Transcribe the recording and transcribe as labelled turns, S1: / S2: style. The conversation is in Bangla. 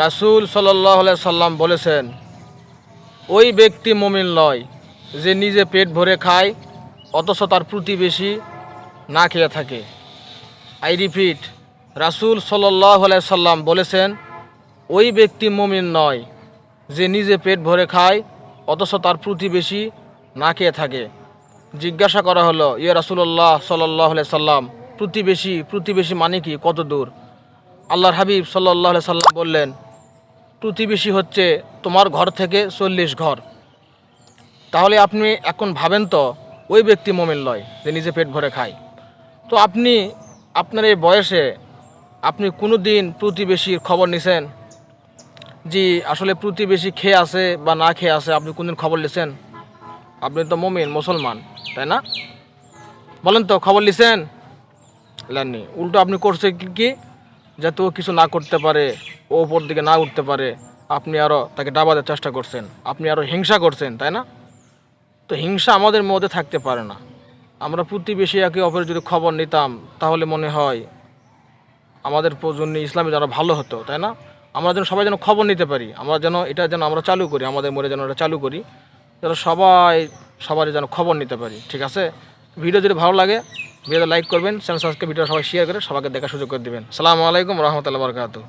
S1: রাসূল সাল্লাহ সাল্লাম বলেছেন, ওই ব্যক্তি মমিন লয় যে নিজে পেট ভরে খায়, অথচ তার প্রতিবেশী না খেয়ে থাকে। আই রিপিট রাসূল সাল্লাহ সাল্লাম বলেছেন, ওই ব্যক্তি মমিন নয় যে নিজে পেট ভরে খায়, অথচ তার প্রতিবেশী না খেয়ে থাকে। জিজ্ঞাসা করা হলো ইয়ে রাসুল্লাহ সাল্লাহ সাল্লাম, প্রতিবেশী প্রতিবেশী মানে কি? কত দূর? আল্লাহর হাবিব সাল্লাহ সাল্লাম বললেন প্রতিবেশী হচ্ছে তোমার ঘর থেকে চল্লিশ ঘর। তাহলে আপনি এখন ভাবেন তো, ওই ব্যক্তি মোমেন লয়, যে নিজে পেট ভরে খায়। তো আপনি, আপনার এই বয়সে আপনি কোনো দিন প্রতিবেশীর খবর নিছেন? জি, আসলে প্রতিবেশী খেয়ে আছে বা না খেয়ে আছে, আপনি কোনদিন খবর নিছেন? আপনি তো মমিন, মুসলমান, তাই না? বলেন তো, খবর নিছেন? লেননি। উল্টো আপনি করছে কি কি? যাতে ও কিছু না করতে পারে, ও ওপর দিকে না উঠতে পারে, আপনি আরও তাকে ডাবাদের চেষ্টা করছেন। আপনি আরও হিংসা করছেন, তাই না? তো হিংসা আমাদের মধ্যে থাকতে পারে না। আমরা প্রতিবেশী একে অপরের যদি খবর নিতাম, তাহলে মনে হয় আমাদের জন্য ইসলামে যেন ভালো হতো, তাই না? আমরা যেন সবাই যেন খবর নিতে পারি, আমরা যেন এটা যেন আমরা চালু করি, আমাদের মনে যেন এটা চালু করি, যেন সবাই সবারই যেন খবর নিতে পারি, ঠিক আছে? ভিডিও যদি ভালো লাগে ভিডিওতে লাইক করবেন, চ্যানেল সাবস্ক্রাইব ভিডিও সবাই শেয়ার করে সবাইকে দেখার সুযোগ করে দেবেন। সালামু আলাইকুম রহমতুল্লাহ বরকাতু